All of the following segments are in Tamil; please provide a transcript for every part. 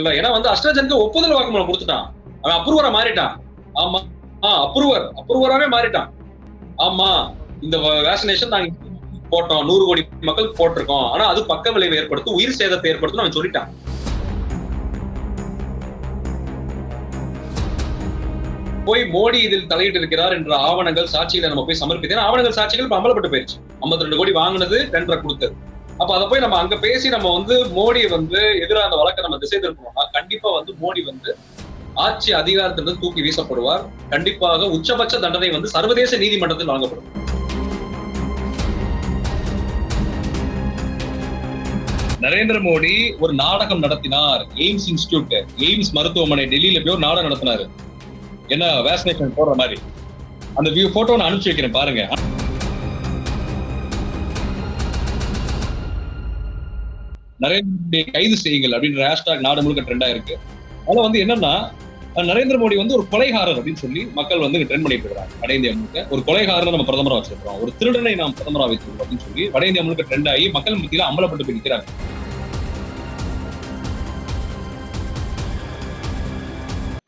இல்ல ஏன்னா வந்து அஸ்ட்ராஜனுக்கு ஒப்புதல் வாக்குமூலம் கொடுத்துட்டான். அவன் அப்ரூவரா மாறிட்டான். ஆமா. ஆ அப்ரூவர். அப்ரூவராவே மாறிட்டான். ஆமா. இந்த வேக்சினேஷன் நாங்க போட்டோம். நூறு கோடி மக்கள் போட்டிருக்கோம். ஆனா அது பக்க விளைவு ஏற்படுத்தும். உயிர் சேதத்தை ஏற்படுத்தும் அவன் சொல்லிட்டான். போய் மோடி இதில் தலையிட்டு இருக்கிறார் என்ற ஆவணங்கள் சாட்சிகளை நம்ம போய் சமர்ப்பித்தேன். ஆவணங்கள் சாட்சிகள் அம்பலப்பட்டு அமலப்பட்டு போயிடுச்சு 52 ரெண்டு கோடி வாங்கினது டெண்டரை கொடுத்தது. அப்ப அதை போய் நம்ம அங்க பேசி நம்ம வந்து மோடி வந்து எதிராக அந்த வழக்கை நம்ம திசை திருப்பணும்னா கண்டிப்பா வந்து மோடி வந்து ஆட்சி அதிகாரத்திலிருந்து தூக்கி வீசப்படுவார். கண்டிப்பாக உச்சபட்ச தண்டனை வந்து சர்வதேச நீதிமன்றத்தில் வழங்கப்படும். நரேந்திர மோடி ஒரு நாடகம் நடத்தினார். எய்ம்ஸ் இன்ஸ்டியூட் எய்ம்ஸ் மருத்துவமனை டெல்லியில போய் ஒரு நாடகம் நடத்தினாரு. என்ன வேக்சினேஷன் போடுற மாதிரி. அந்த வியூ போட்டோ நான் அனுப்பிச்சு வைக்கிறேன் பாருங்க. நரேந்திர மோடியை கைது செய்யுங்கள் அப்படின்ற ஹேஷ்டாக் நாடு முழுக்க ட்ரெண்டா இருக்கு அதுல வந்து என்னன்னா நரேந்திர மோடி வந்து ஒரு கொலைகாரர் அப்படின்னு சொல்லி மக்கள் வந்து ட்ரெண்ட் பண்ணிட்டு இருக்காங்க வட இந்தியா முழுக்க. ஒரு கொலைகாரரை நம்ம பிரதமரா வச்சிருக்கோம் ஒரு திருடனை நாம் பிரதமரா வச்சிருக்கோம் அப்படின்னு சொல்லி வட இந்தியா முழுக்க ட்ரெண்ட் ஆகி மக்கள் மத்தியில அமலப்பட்டு போய் நிற்கிறாங்க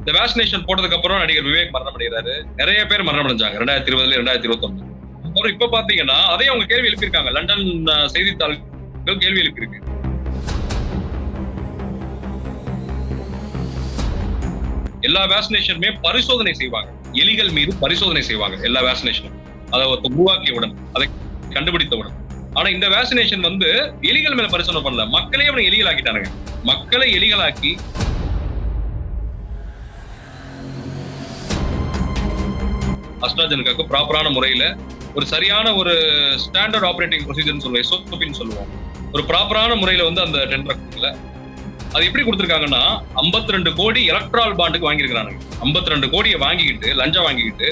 இந்த வேக்சினேஷன் போட்டதுக்கு அப்புறம் நடிகர் விவேக் மரணம் அடைகிறாரு. நிறைய பேர் மரணம் அடைஞ்சாங்க. ரெண்டாயிரத்தி இருபதுல ரெண்டாயிரத்தி இருபத்தி ஒண்ணு அப்புறம் இப்ப பாத்தீங்கன்னா அதையும் அவங்க கேள்வி எழுப்பியிருக்காங்க. லண்டன் செய்தித்தாள்கள் கேள்வி எழுப்பியிருக்கு. எல்லா வேக்சினேஷனுமே பரிசோதனை செய்வாங்க. எலிகள் மீது பரிசோதனை செய்வாங்க எல்லா வேக்சினேஷனும் அதை உருவாக்கிய உருவாக்கியவுடன் அதை கண்டுபிடித்தவுடன். ஆனா இந்த வேக்சினேஷன் வந்து எலிகள் மேல பரிசோதனை பண்ணல. மக்களே அவனை எலிகள் ஆக்கிட்டானுங்க மக்களை எலிகளாக்கி அஸ்ட்ராஜனுக்காக ப்ராப்பரான முறையில ஒரு சரியான ஒரு ஸ்டாண்டர்ட் ஆபரேட்டிங் ப்ரொசீஜர்னு சொல்லுவோம் எஸ்ஓபின்னு சொல்லுவோம். ஒரு ப்ராப்பரான முறையில வந்து அந்த டெண்டர் கொடுக்கல. அது எப்படி கொடுத்துருக்காங்கன்னா 52 ரெண்டு கோடி எலக்ட்ரால் பாண்டுக்கு வாங்கியிருக்கிறானுங்க. 52 ரெண்டு கோடியை வாங்கிக்கிட்டு லஞ்சம் வாங்கிக்கிட்டு.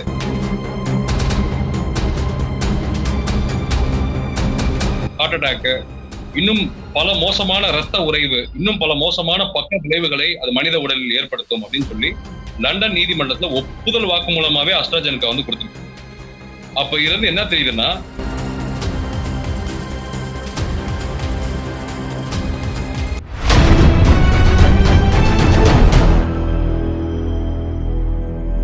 ஹார்ட் அட்டாக்கு இன்னும் பல மோசமான ரத்த உறைவு இன்னும் பல மோசமான பக்க விளைவுகளை அது மனித உடலில் ஏற்படுத்தும் அப்படின்னு சொல்லி லண்டன் நீதிமன்றத்துல ஒப்புதல் வாக்கு மூலமாவே அஸ்ட்ராஜெனகா வந்து கொடுத்துருக்கு. அப்ப இருந்து என்ன தெரியுதுன்னா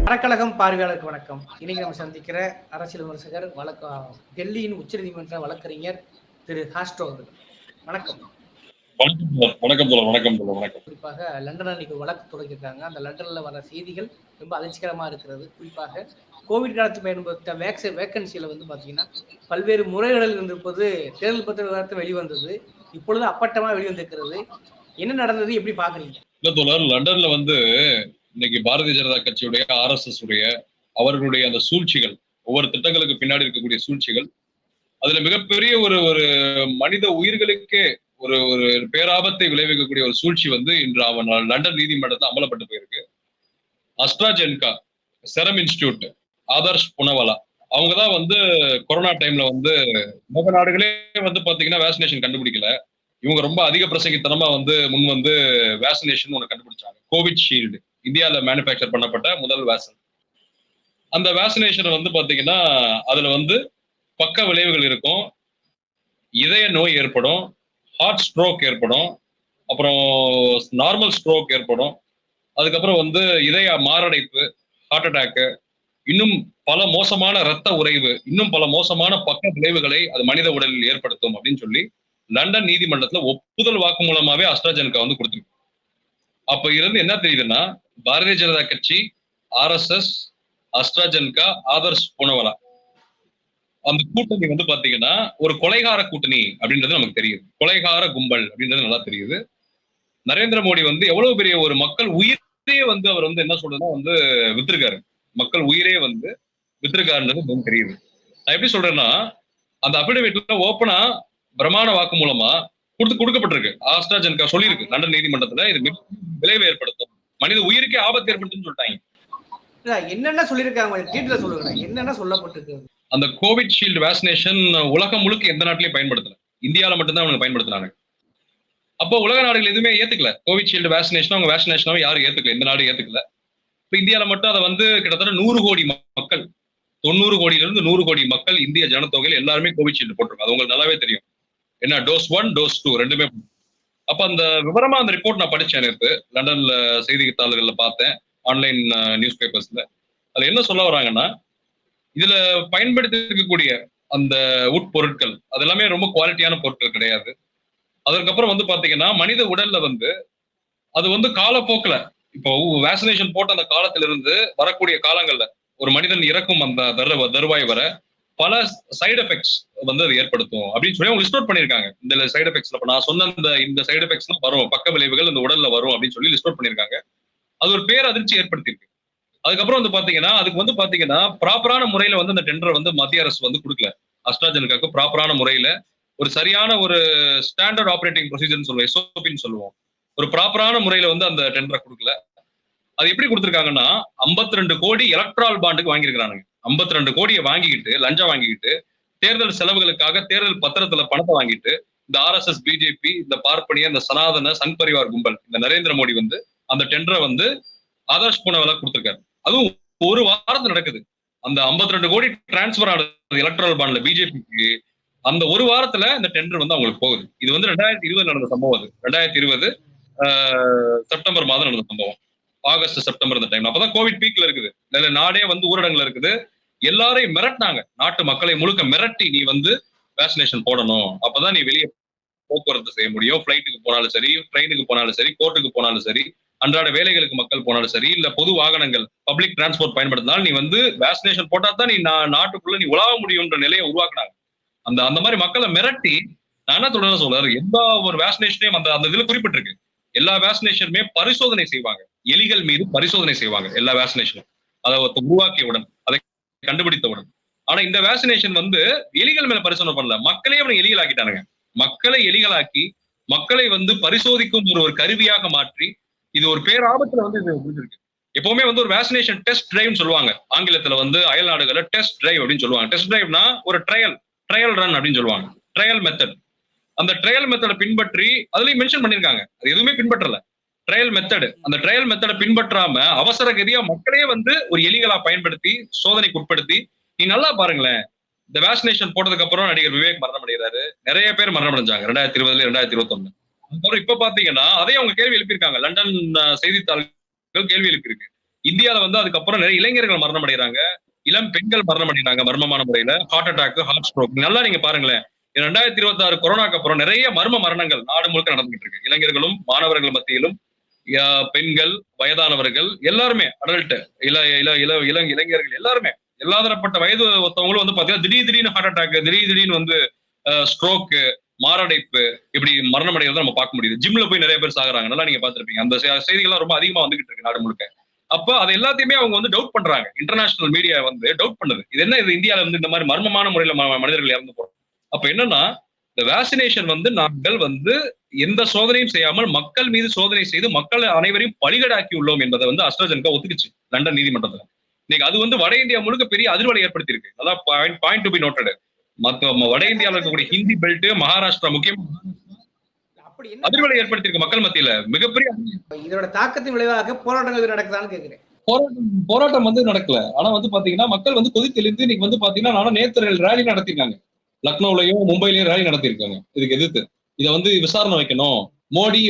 அறக்கழகம் பார்வையாளருக்கு வணக்கம். இன்னைக்கு நம்ம சந்திக்கிற அரசியல் விமர்சகர் வழக்க டெல்லியின் உச்சநீதிமன்ற வழக்கறிஞர் திரு ஹாஸ்டோ அவர்கள். வணக்கம். வணக்கம் வணக்கம் வணக்கம் குறிப்பாக லண்டன்ல இன்னைக்கு வழக்கு தொடங்கியிருக்காங்க. அந்த லண்டன்ல வர செய்திகள் ரொம்ப அதிர்ச்சிகரமா இருக்கிறது. குறிப்பாக கோவிட் காலத்தில் பயன்படுத்த வேக்சி வேக்கன்சியில வந்து பாத்தீங்கன்னா பல்வேறு முறைகளில் இருந்திருப்பது தேர்தல் பத்திர விவரத்தை வெளிவந்தது. இப்பொழுது அப்பட்டமா வெளிவந்திருக்கிறது. என்ன நடந்தது? எப்படி பாக்குறீங்க? இல்ல தோழர் லண்டன்ல வந்து இன்னைக்கு பாரதிய ஜனதா கட்சியுடைய ஆர்எஸ்எஸ் உடைய அவர்களுடைய அந்த சூழ்ச்சிகள் ஒவ்வொரு திட்டங்களுக்கு பின்னாடி இருக்கக்கூடிய சூழ்ச்சிகள் அதுல மிகப்பெரிய ஒரு ஒரு மனித உயிர்களுக்கே ஒரு ஒரு பேராபத்தை விளைவிக்கக்கூடிய ஒரு சூழ்ச்சி வந்து இன்று அவன் லண்டன் நீதிமன்றத்தில் அமலப்பட்டு போயிருக்கு. AstraZeneca serum institute Adar Poonawalla அவங்க தான் வந்து கொரோனா டைம்ல வந்து உலக நாடுகளே வந்து பாத்தீங்கன்னா வேக்சினேஷன் கண்டுபிடிக்கல. இவங்க ரொம்ப அதிக பிரசங்கித்தனமா வந்து முன் வந்து வேக்சினேஷன் ஒன்று கண்டுபிடிச்சாங்க. கோவிட் ஷீல்டு இந்தியாவில் மேனுஃபேக்சர் பண்ணப்பட்ட முதல் வேக்சின் அந்த வேக்சினேஷன் வந்து பார்த்தீங்கன்னா அதில் வந்து பக்க விளைவுகள் இருக்கும். இதய நோய் ஏற்படும் ஹார்ட் ஸ்ட்ரோக் ஏற்படும் அப்புறம் நார்மல் ஸ்ட்ரோக் ஏற்படும். அதுக்கப்புறம் வந்து இதய மாரடைப்பு ஹார்ட் அட்டாக்கு இன்னும் பல மோசமான ரத்த உறைவு இன்னும் பல மோசமான பக்க விளைவுகளை அது மனித உடலில் ஏற்படுத்தும் அப்படின்னு சொல்லி லண்டன் நீதிமன்றத்துல ஒப்புதல் வாக்கு மூலமாகவே அஸ்ட்ராஜெனகா வந்து கொடுத்துருக்கு. அப்ப இருந்து என்ன தெரியுதுன்னா பாரதிய ஜனதா கட்சி ஆர்எஸ்எஸ் அஸ்ட்ராஜன்கா ஆதர்ஷ் புனவலா. அந்த கூட்டணி வந்து பாத்தீங்கன்னா ஒரு கொலைகார கூட்டணி அப்படின்றது நமக்கு தெரியுது. கொலைகார கும்பல் அப்படின்றது நல்லா தெரியுது. நரேந்திர மோடி வந்து எவ்வளவு பெரிய ஒரு மக்கள் உயிரே வந்து அவர் வந்து என்ன சொல்றதுன்னா வந்து வித்திருக்காரு. மக்கள் உயிரே வந்து வித்திருக்காருன்றது நமக்கு தெரியுது. நான் எப்படி சொல்றேன்னா அந்த அபிடவிட்ல ஓப்பனா பிரமாண வாக்கு மூலமா கொடுத்து கொடுக்கப்பட்டிருக்கு. ஆஸ்ட்ராஜென்கா சொல்லியிருக்கு. லண்டன் நீதிமன்றத்துல இது விளைவை ஏற்படுத்தும். மனித உயிருக்கே ஆபத்து ஏற்படுத்தும்னு சொல்லிட்டாங்க. என்னென்ன சொல்லியிருக்காங்க? டீட்டெயில சொல்லுங்க என்னென்ன சொல்லப்பட்டிருக்கு? அந்த கோவிட் ஷீல்டு வேக்சினேஷன் உலகம் முழுக்க எந்த நாட்டிலையும் பயன்படுத்தல. இந்தியாவில மட்டும்தான் அவங்க பயன்படுத்துறாங்க அப்போ உலக நாடுகள் எதுவுமே ஏத்துக்கல. கோவிட் ஷீல்டு வேக்சினேஷன் அவங்க வேக்சினேஷனாவும் யாரும் ஏத்துக்கல. எந்த நாடும் ஏத்துக்கல. இப்ப இந்தியாவில மட்டும் அதை வந்து கிட்டத்தட்ட நூறு கோடி மக்கள் தொண்ணூறு கோடியில இருந்து நூறு கோடி மக்கள் இந்திய ஜனத்தொகையில் எல்லாருமே கோவிட் ஷீல்டு போட்டிருக்காங்க. அது உங்களுக்கு நல்லாவே தெரியும். என்ன டோஸ் ஒன் டோஸ் டூ ரெண்டுமே. அப்ப அந்த விவரமா அந்த ரிப்போர்ட் நான் படிச்சேன் நேற்று லண்டன்ல செய்தித்தாள்கள்ல பார்த்தேன் ஆன்லைன் நியூஸ் பேப்பர்ஸ்ல அதுல என்ன சொல்ல வராங்கன்னா இதுல பயன்படுத்தி இருக்கக்கூடிய அந்த உட்பொருட்கள் அது எல்லாமே ரொம்ப குவாலிட்டியான பொருட்கள் கிடையாது. அதற்கப்புறம் வந்து பாத்தீங்கன்னா மனித உடல்ல வந்து அது வந்து காலப்போக்கில் இப்போ வேக்சினேஷன் போட்ட அந்த காலத்திலிருந்து வரக்கூடிய காலங்கள்ல ஒரு மனிதன் இறக்கும் அந்த தருவாய் வர பல சைடு எஃபெக்ட்ஸ் வந்து அது ஏற்படுத்தும் அப்படின்னு சொல்லி அவங்க லிஸ்ட் அவுட் பண்ணிருக்காங்க இந்த சைடு எஃபெக்ட்ஸ்ல இப்ப நான் சொன்ன இந்த இந்த சைடு எஃபெக்ட்ஸ் வரும் பக்க விளைவுகள் இந்த உடல்ல வரும் அப்படின்னு சொல்லி லிஸ்ட் அவுட் பண்ணிருக்காங்க அது ஒரு பேர் அதிர்ச்சி ஏற்படுத்தியிருக்கு. அதுக்கப்புறம் வந்து பாத்தீங்கன்னா அதுக்கு வந்து பாத்தீங்கன்னா ப்ராப்பரான முறையில வந்து அந்த டெண்டர் வந்து மத்திய அரசு வந்து கொடுக்கல. அஸ்ட்ராஜெனுக்காக்கு ப்ராப்பரான முறையில ஒரு சரியான ஒரு ஸ்டாண்டர்ட் ஆப்ரேட்டிங் ப்ரொசீஜர்னு சொல்லுவோம் எஸ்ஓபின்னு சொல்லுவோம். ஒரு ப்ராப்பரான முறையில வந்து அந்த டெண்டரை கொடுக்கல. அது எப்படி கொடுத்துருக்காங்கன்னா 52 ரெண்டு கோடி எலக்ட்ரால் பாண்டுக்கு வாங்கியிருக்கிறானுங்க. 52 ரெண்டு கோடியை வாங்கிக்கிட்டு லஞ்சம் வாங்கிக்கிட்டு தேர்தல் செலவுகளுக்காக தேர்தல் பத்திரத்துல பணத்தை வாங்கிட்டு இந்த ஆர்எஸ்எஸ் பிஜேபி இந்த பார்ப்பனிய இந்த சனாதன சங் பரிவார் கும்பல் இந்த நரேந்திர மோடி வந்து அந்த டெண்டரை வந்து ஆதர்ஷ் பூனவலா கொடுத்துருக்காரு. அதுவும் ஒரு வாரத்துல நடக்குது. அந்த 52 ரெண்டு கோடி டிரான்ஸ்பர் ஆனது எலக்ட்ரல் பாண்ட்ல பிஜேபிக்கு அந்த ஒரு வாரத்துல இந்த டெண்டர் வந்து அவங்களுக்கு போகுது. இது வந்து ரெண்டாயிரத்தி இருபது நடந்த சம்பவம் அது. ரெண்டாயிரத்தி இருபது செப்டம்பர் மாதம் நடந்த சம்பவம். ஆகஸ்ட் செப்டம்பர் அந்த டைம் அப்பதான் கோவிட் பீக்ல இருக்குது. இல்ல நாடே வந்து ஊரடங்குல இருக்குது. எல்லாரையும் மிரட்டினாங்க. நாட்டு மக்களை முழுக்க மிரட்டி நீ வந்து வேக்சினேஷன் போடணும். அப்பதான் நீ வெளியே போக்குவரத்து செய்ய முடியும். ஃபிளைட்டுக்கு போனாலும் சரி ட்ரெயினுக்கு போனாலும் சரி கோர்ட்டுக்கு போனாலும் சரி அன்றாட வேலைகளுக்கு மக்கள் போனாலும் சரி இல்ல பொது வாகனங்கள் பப்ளிக் டிரான்ஸ்போர்ட் பயன்படுத்தினாலும் நீ வந்து வேக்சினேஷன் போட்டா தான் நீ நான் நாட்டுக்குள்ள நீ உலாவ முடியும்ன்ற நிலையை உருவாக்குனாங்க. அந்த அந்த மாதிரி மக்களை மிரட்டி நான் என்ன தொடர சொல்றாரு எந்த ஒரு வேக்சினேஷனையும் அந்த அந்த இதுல குறிப்பிட்டிருக்கு. எல்லா வேக்சினேஷனுமே பரிசோதனை செய்வாங்க. எலிகள் மீது பரிசோதனை செய்வாங்க எல்லா வேக்சினேஷனும் அதை உருவாக்கியவுடன் அதை கண்டுபிடித்தவுடன். ஆனா இந்த வேக்சினேஷன் வந்து எலிகள் மேல பரிசோதனை பண்ணல. மக்களே அவனை எலிகளாக்கிட்டானுங்க. மக்களை எலிகளாக்கி மக்களை வந்து பரிசோதிக்கும் ஒரு ஒரு கருவியாக மாற்றி இது ஒரு பேராபத்துல வந்து இது முடிஞ்சிருக்கு எப்பவுமே வந்து ஒரு வேக்சினேஷன் டெஸ்ட் டிரைவ்னு சொல்லுவாங்க. ஆங்கிலத்துல வந்து அயல் நாடுகள்ல டெஸ்ட் டிரைவ் அப்படின்னு சொல்லுவாங்க. டெஸ்ட் டிரைவ்னா ஒரு ட்ரையல் ட்ரையல் ரன் அப்படின்னு சொல்லுவாங்க. ட்ரையல் மெத்தட் அந்த ட்ரையல் மெத்தடை பின்பற்றி அதுலயும் மென்ஷன் பண்ணிருக்காங்க அது எதுவுமே பின்பற்றல. ட்ரையல் மெத்தடு அந்த ட்ரையல் மெத்தடை பின்பற்றாம அவசர கதியா மக்களே வந்து ஒரு எலிகளா பயன்படுத்தி சோதனைக்கு உட்படுத்தி நீ நல்லா பாருங்களேன். இந்த வேக்சினேஷன் போட்டதுக்கு அப்புறம் நடிகர் விவேக் மரணம் அடைகிறாரு. நிறைய பேர் மரணம் அடைஞ்சாங்க. ரெண்டாயிரத்தி இருபதுல ரெண்டாயிரத்தி இருபத்தொன்னு. அதுக்கப்புறம் இப்ப பாத்தீங்கன்னா அதையும் அவங்க கேள்வி எழுப்பியிருக்காங்க. லண்டன் செய்தித்தாள்கள் கேள்வி எழுப்பியிருக்கு. இந்தியாவில வந்து அதுக்கப்புறம் நிறைய இளைஞர்கள் மரணம் அடைகிறாங்க. இளம் பெண்கள் மரணம் அடைகிறாங்க மர்மமான முறையில. ஹார்ட் அட்டாக் ஹார்ட் ஸ்ட்ரோக் நல்லா நீங்க பாருங்களேன். ரெண்டாயிரத்தி இருபத்தி ஆறு கொரோனாக்கு அப்புறம் நிறைய மர்ம மரணங்கள் நாடு முழுக்க நடந்துகிட்டு இருக்கு. இளைஞர்களும் மாணவர்கள் மத்தியிலும் பெண்கள் வயதானவர்கள் எல்லாருமே அடல்ட் இள இள இள இள இளைஞர்கள் எல்லாருமே எல்லா தரப்பட்ட வயது ஒருத்தவங்களும் வந்து பாத்தீங்கன்னா திடீர் திடீர்னு ஹார்ட் அட்டாக் திடீர் திடீர்னு வந்து ஸ்ட்ரோக்கு மாரடைப்பு இப்படி மரணம் அடைகிறத நம்ம பார்க்க முடியுது. ஜிம்ல போய் நிறைய பேர் சாகுறாங்க. நல்லா நீங்க பாத்துருப்பீங்க அந்த செய்திகள்லாம் ரொம்ப அதிகமா வந்துகிட்டு இருக்கு நாடு முழுக்க. அப்ப அது எல்லாத்தையுமே அவங்க வந்து டவுட் பண்றாங்க. இன்டர்நேஷனல் மீடியா வந்து டவுட் பண்ணுது. இது என்ன இது இந்தியால வந்து இந்த மாதிரி மர்மமான முறையில ம- மனிதர்கள் இறந்து போறோம் அப்ப என்னன்னா இந்த வேக்சினேஷன் வந்து நாங்கள் வந்து எந்த சோதனையும் செய்யாமல் மக்கள் மீது சோதனை செய்து மக்கள் அனைவரையும் பலிகடாக்கி உள்ளோம் என்பதை வந்து அஸ்ட்ராஜென்கா ஒத்துக்குச்சு லண்டன் நீதிமன்றத்துல. இன்னைக்கு அது வந்து வட இந்தியா முழுக்க பெரிய அதிர்வலை ஏற்படுத்தியிருக்கு. நல்லா point point to be noted மத்த வட இந்தியாவில் இருக்கக்கூடிய ஹிந்தி பெல்ட் மகாராஷ்டிரா முக்கியம் அதிர்வலை ஏற்படுத்தியிருக்கு மக்கள் மத்தியில. மிகப்பெரிய இதோட தாக்கத்தின் விளைவாக போராட்டங்கள் நடக்குதான்னு கேக்குறேன். போராட்டம் போராட்டம் வந்து நடக்கல. ஆனா வந்து பாத்தீங்கன்னா மக்கள் வந்து கொதித்தெழுந்து இன்னைக்கு வந்து பாத்தீங்கன்னா நானும் நேத்து ரேலி நடத்திருக்காங்க லக்னோலையும் மும்பைலயும் ரேலி நடத்தியிருக்காங்க. இதுக்கு எதிர்த்து. இதை வந்து விசாரணை வைக்கணும். மோடி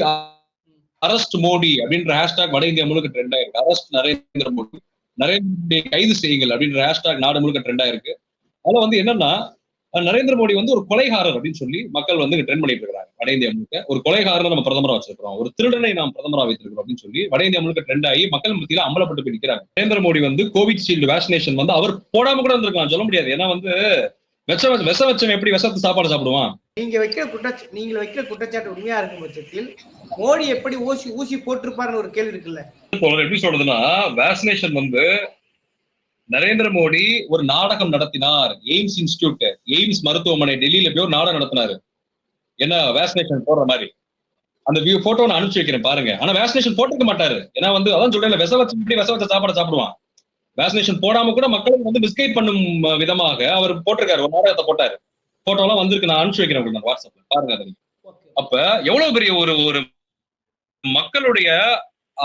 அரஸ்ட் மோடி அப்படின்ற ஹேஷ்டாக் வட இந்தியா முழுக்க ட்ரெண்ட் ஆயிருக்கு. அரஸ்ட் நரேந்திர மோடி. நரேந்திர மோடியை கைது செய்யுங்கள் அப்படின்ற ஹேஷ்டாக் நாடு முழுக்க ட்ரெண்ட் ஆயிருக்கு. அதுல வந்து என்னன்னா நரேந்திர மோடி வந்து ஒரு கொலைகாரர் அப்படின்னு சொல்லி மக்கள் வந்து ட்ரெண்ட் பண்ணிட்டு இருக்கிறாங்க. வட இந்தியா முழுக்க. ஒரு கொலைகாரர் நம்ம பிரதமரா வச்சிருக்கிறோம். ஒரு திருடனை நாம் பிரதமரா வைத்திருக்கிறோம் அப்படின்னு சொல்லி வட இந்தியா முழுக்க ட்ரெண்ட் ஆகி மக்கள் மத்தியில அம்பலப்பட்டு போய் நிக்கிறாங்க. நரேந்திர மோடி வந்து கோவிஷீல்டு வேக்சினேஷன் வந்து அவர் போடாம கூட இருந்திருக்கலாம். சொல்ல முடியாது. ஏன்னா வந்து விஷ விஷ வச்சவன் எப்படி விஷத்து சாப்பாடு சாப்பிடுவான்? நீங்க வைக்கிற குற்றச்சா நீங்கள் வைக்கிற குற்றச்சாட்டு உண்மையா இருக்கும் பட்சத்தில் மோடி எப்படி ஊசி ஊசி போட்டிருப்பாருன்னு ஒரு கேள்வி இருக்குல்ல? எப்படி சொல்றதுன்னா வேக்சினேஷன் வந்து நரேந்திர மோடி ஒரு நாடகம் நடத்தினார் எய்ம்ஸ் இன்ஸ்டிடியூட் எய்ம்ஸ் மருத்துவமனை டெல்லியில போய் ஒரு நாடகம் நடத்தினாரு. என்ன வேக்சினேஷன் போடுற மாதிரி. அந்த வியூ போட்டோ நான் அனுப்பிச்சு வைக்கிறேன் பாருங்க. ஆனா வேக்சினேஷன் போட்டிருக்க மாட்டாரு. ஏன்னா வந்து அதான் சொல்றேன் விச வச்சு எப்படி விச வச்ச சாப்பாடு சாப்பிடுவான்? வேக்சினேஷன் போடாம கூட மக்களுக்கு வந்து பிஸ்கெட் பண்ணும் விதமாக அவர் போட்டிருக்காரு. ஒரு நாடகத்தை போட்டாரு. போட்டோ எல்லாம் வந்திருக்கு. நான் அனுப்பிச்சு வைக்கிறேன் உங்களுக்கு வாட்ஸ்அப்ல பாருங்க அதை. அப்ப எவ்வளவு பெரிய ஒரு ஒரு மக்களுடைய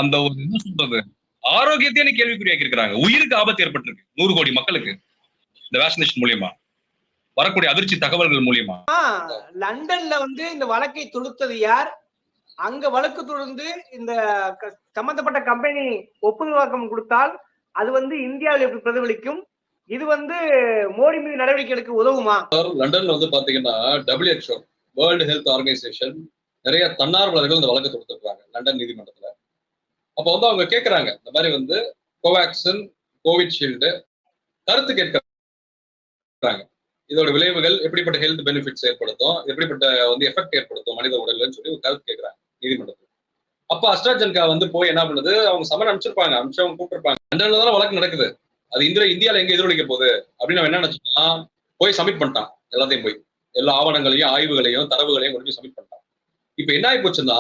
அந்த ஒரு என்ன சொல்றது? ஆரோக்கியத்தையே கேள்விக்குறியாக்கி இருக்கிறாங்க உயிருக்கு ஆபத்து ஏற்பட்டிருக்கு. நூறு கோடி மக்களுக்கு இந்த வேக்சினேஷன் மூலியமா. வரக்கூடிய அதிர்ச்சி தகவல்கள் மூலியமா. லண்டன்ல வந்து இந்த வழக்கை தொடுத்தது யார்? அங்க வழக்கு தொடர்ந்து இந்த சம்பந்தப்பட்ட கம்பெனி ஒப்புதல் வாக்கம் கொடுத்தால் அது வந்து இந்தியாவில் எப்படி பிரதிபலிக்கும்? இது வந்து மோடி மீது நடவடிக்கை எடுக்க உதவுமா? லண்டன்ல வந்து பாத்தீங்கன்னா டபிள்யூஹெச்ஓ வேர்ல்டு ஹெல்த் ஆர்கனைசேஷன் நிறைய தன்னார்வலர்கள் இந்த வழக்கு கொடுத்துருக்காங்க லண்டன் நீதிமன்றத்துல. அப்ப வந்து அவங்க கேட்கறாங்க இந்த மாதிரி வந்து கோவேக்சின் கோவிட்ஷீல்டு கருத்து கேட்கறாங்க. இதோட விளைவுகள் எப்படிப்பட்ட ஹெல்த் பெனிஃபிட்ஸ் ஏற்படுத்தும் எப்படிப்பட்ட வந்து எஃபெக்ட் ஏற்படுத்தும் மனித உடல்னு சொல்லி ஒரு கருத்து கேட்கறாங்க நீதிமன்றத்தில். அப்ப அஸ்ட்ராஜென்கா வந்து போய் என்ன பண்ணுது? அவங்க சமன் அனுப்பிச்சிருப்பாங்க. அனுப்பிச்சு அவங்க கூப்பிட்டுருப்பாங்க. லண்டன்ல தானே வழக்கு நடக்குது. அது இந்தியா இந்தியால எங்க எதிரொலிக்க போகுது? அப்படின்னு அவன் என்ன நினைச்சோம்னா போய் சப்மிட் பண்ணிட்டான். எல்லாத்தையும் போய். எல்லா ஆவணங்களையும் ஆய்வுகளையும் தரவுகளையும் கொண்டு போய் சப்மிட் பண்ணிட்டான். இப்ப என்ன ஆகி போச்சுன்னா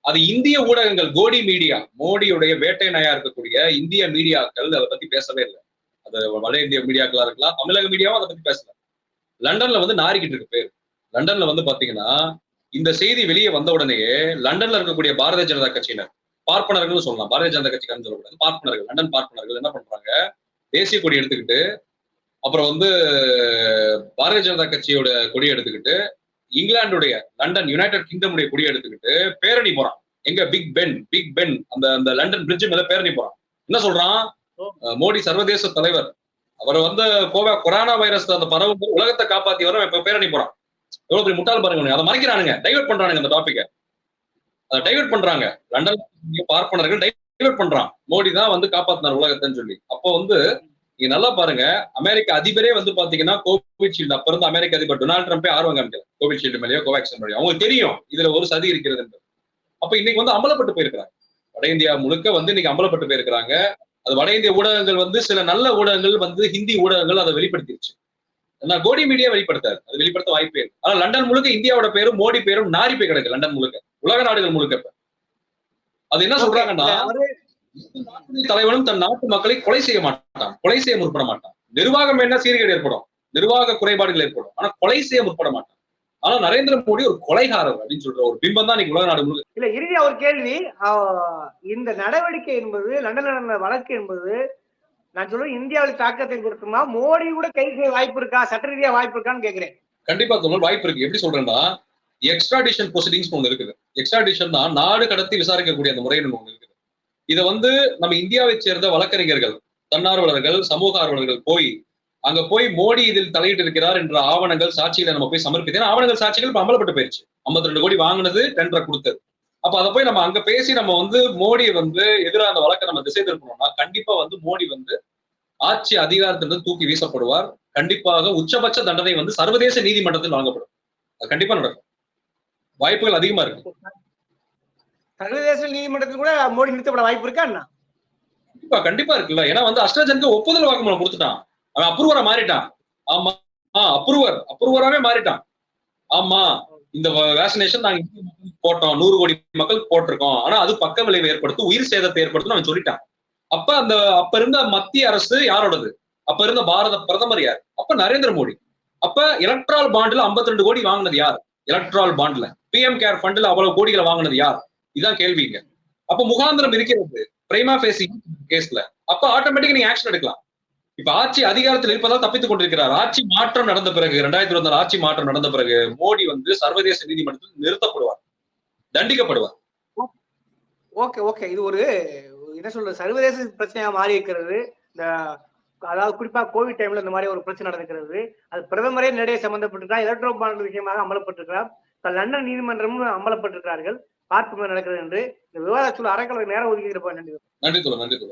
அது இந்திய ஊடகங்கள் கோடி மீடியா மோடியுடைய வேட்டை நாயா இருக்கக்கூடிய இந்திய மீடியாக்கள் அதை பத்தி பேசவே இல்லை. அது வட இந்திய மீடியாக்களா இருக்கலாம் தமிழக மீடியாவும் அதை பத்தி பேசல. லண்டன்ல வந்து நாரிக்கிட்டு இருக்கு பேர். லண்டன்ல வந்து பாத்தீங்கன்னா இந்த செய்தி வெளியே வந்த உடனேயே லண்டன்ல இருக்கக்கூடிய பாரதிய ஜனதா கட்சியினர் பார்ப்பனர்கள் சொல்லலாம். பாரதிய ஜனதா கட்சிக்காரன்னு சொல்லக்கூடாது. பார்ப்பனர்கள் லண்டன் பார்ப்பனர்கள் என்ன பண்றாங்க? தேசிய கொடி எடுத்துக்கிட்டு அப்புறம் வந்து பாரதிய ஜனதா கட்சியோட கொடி எடுத்துக்கிட்டு இங்கிலாந்துடைய லண்டன் யுனைடெட் கிங்டம் உடைய கொடியை எடுத்துக்கிட்டு பேரணி போறான். எங்க? Big Ben big Ben. அந்த அந்த லண்டன் பிரிட்ஜ் மேல பேரணி போறான். என்ன சொல்றான்? மோடி சர்வதேச தலைவர். அவர் வந்து கோவா கொரோனா வைரஸ் அந்த பரவும் உலகத்தை காப்பாத்தி வர இப்ப பேரணி போறான். எவ்வளவு பெரிய முட்டாள் பாருங்க அதை மறைக்கிறானுங்க. டைவெர்ட் பண்றானுங்க அந்த டாபிக்க அதை டைவெர்ட் பண்றாங்க. லண்டன் பார்ப்பனர்கள் டைவெர்ட் பண்றான். மோடி தான் வந்து காப்பாத்தினார் உலகத்தைன்னு சொல்லி. அப்போ வந்து நீங்க நல்லா பாருங்க. அமெரிக்க அதிபரே வந்து பாத்தீங்கன்னா கோவிஷீல்டு அப்ப இருந்து அமெரிக்க அதிபர் டொனால்ட் ட்ரம்பே ஆர்வம் காமிக்கல. கோவிஷீல்டு மேலேயோ கோவேக்சின் மேலேயோ. அவங்களுக்கு தெரியும் இதுல ஒரு சதி இருக்கிறது அப்ப இன்னைக்கு வந்து அம்பலப்பட்டு போயிருக்கிறாங்க. வட இந்தியா முழுக்க வந்து இன்னைக்கு அம்பலப்பட்டு போயிருக்கிறாங்க. அது வட இந்திய ஊடகங்கள் வந்து சில நல்ல ஊடகங்கள் வந்து ஹிந்தி ஊடகங்கள் அதை வெளிப்படுத்திருச்சு. கோடி மீடியா வெளிப்படுத்தாது. அது வெளிப்படுத்த வாய்ப்பே இல்லை. ஆனா லண்டன் முழுக்க இந்தியாவோட பேரும் மோடி பேரும் நாரி போய் கிடக்கு லண்டன் முழுக்க. உலக நாடுகள் முழுக்க அது என்ன சொல்றாங்கன்னா தலைவனும் தன் நாட்டு மக்களை கொலை செய்ய மாட்டான். கொலை செய்ய முற்பட மாட்டான். நிர்வாகம் என்ன சீர்கேடு ஏற்படும்? நிர்வாக குறைபாடுகள் ஏற்படும். ஆனா கொலை செய்ய முற்பட மாட்டான். ஆனா நரேந்திர மோடி ஒரு கொலைகாரர் அப்படின்னு சொல்ற ஒரு பிம்பம் தான் உலக நாடு முழுக்க. இல்ல இறுதியா ஒரு கேள்வி. இந்த நடவடிக்கை என்பது நடந்த வழக்கு என்பது நான் சொல்றேன் இந்தியாவில் தாக்கத்தை கொடுக்குமா மோடி கூட கை செய்ய வாய்ப்பு இருக்கா? சட்ட ரீதியா வாய்ப்பு இருக்கான்னு கேக்குறேன். கண்டிப்பா தோணும் வாய்ப்பு இருக்கு. எப்படி சொல்றேன்னா எக்ஸ்ட்ராடிஷன் ப்ரொசீடிங்ஸ் ஒன்று இருக்குது. எக்ஸ்ட்ராடிஷன் தான் நாடு கடத்தி விசாரிக்கக்கூடிய அந்த முறைன்னு ஒன்று இருக்குது. இதை வந்து நம்ம இந்தியாவை சேர்ந்த வழக்கறிஞர்கள் தன்னார்வலர்கள் சமூக ஆர்வலர்கள் போய் அங்க போய் மோடி இதில் தலையிட்டு இருக்கிறார் என்ற ஆவணங்கள் சாட்சிகளை நம்ம போய் சமர்ப்பித்தேன் ஆவணங்கள் சாட்சிகள் இப்ப அமலப்பட்டு போயிருச்சு. 52 ரெண்டு கோடி வாங்கினது டெண்டரை கொடுத்தது. அப்ப அதை போய் நம்ம அங்க பேசி நம்ம வந்து மோடியை வந்து எதிராக அந்த வழக்கை நம்ம திசை திருப்பணும்னா கண்டிப்பா வந்து மோடி வந்து ஆட்சி அதிகாரத்திலிருந்து தூக்கி வீசப்படுவார். கண்டிப்பாக உச்சபட்ச தண்டனை வந்து சர்வதேச நீதிமன்றத்தில் வழங்கப்படும். அது கண்டிப்பா நடக்கும். வாய்ப்புகள் அதிகமா இருக்கு. சர்வதேச நீதிமன்றத்தில் கூட மோடி நிறுத்தப்பட வாய்ப்பு இருக்கா என்ன கண்டிப்பா கண்டிப்பா இருக்குல்ல. ஏன்னா வந்து அஸ்ட்ராஜனுக்கு ஒப்புதல் வாக்குமூலம் கொடுத்துட்டான். அவன் அப்ரூவரா மாறிட்டான். ஆமா அப்ரூவர் அப்ரூவராவே மாறிட்டான். ஆமா இந்த வேக்சினேஷன் நாங்க போட்டோம். நூறு கோடி மக்களுக்கு போட்டிருக்கோம். ஆனா அது பக்க விளைவை ஏற்படுத்தும் உயிர் சேதத்தை ஏற்படுத்தும் அவன் சொல்லிட்டான். அப்ப அந்த அப்ப இருந்த மத்திய அரசு யாரோடது? அப்ப இருந்த பாரத பிரதமர் யார்? அப்ப நரேந்திர மோடி. அப்ப எலக்ட்ரால் பாண்ட்ல 52 ரெண்டு கோடி வாங்கினது யார்? எலக்ட்ரால் பாண்ட்ல பிஎம் கேர் ஃபண்ட்ல அவ்வளவு கோடிகளை வாங்கினது யார்? இதான் கேள்விங்க. அப்ப முகாந்திரம் இருக்கிறது. பிரைமா பேசி கேஸ்ல அப்ப ஆட்டோமேட்டிக்கா நீங்க ஆக்ஷன் எடுக்கலாம். இப்ப ஆட்சி அதிகாரத்தில் இருப்பதால் தப்பித்துக் கொண்டிருக்கிறார். ஆட்சி மாற்றம் நடந்த பிறகு ரெண்டாயிரத்தி இருபத்தி ஆட்சி மாற்றம் நடந்த பிறகு மோடி வந்து சர்வதேச நீதிமன்றத்தில் நிறுத்தப்படுவார். தண்டிக்கப்படுவார். Okay okay. இது ஒரு என்ன சொல்றது சர்வதேச பிரச்சனையா மாறி இருக்கிறது. இந்த அதாவது குறிப்பா கோவிட் டைம்ல இந்த மாதிரி ஒரு பிரச்சனை நடக்கிறது அது பிரதமரே நேரடியாக சம்பந்தப்பட்டிருக்கிறார். எலக்ட்ரோ பாண்ட் விஷயமாக அமலப்பட்டிருக்கிறார். லண்டன் நீதிமன்றமும் அமலப்பட்டிருக்கிறார்கள். பார்ப்பு நடக்கிறது என்று. இந்த விவாதத்தில் அறக்கலை நேரம் ஒதுக்கி இருப்பாங்க நன்றி தோழர் நன்றி தோழர்.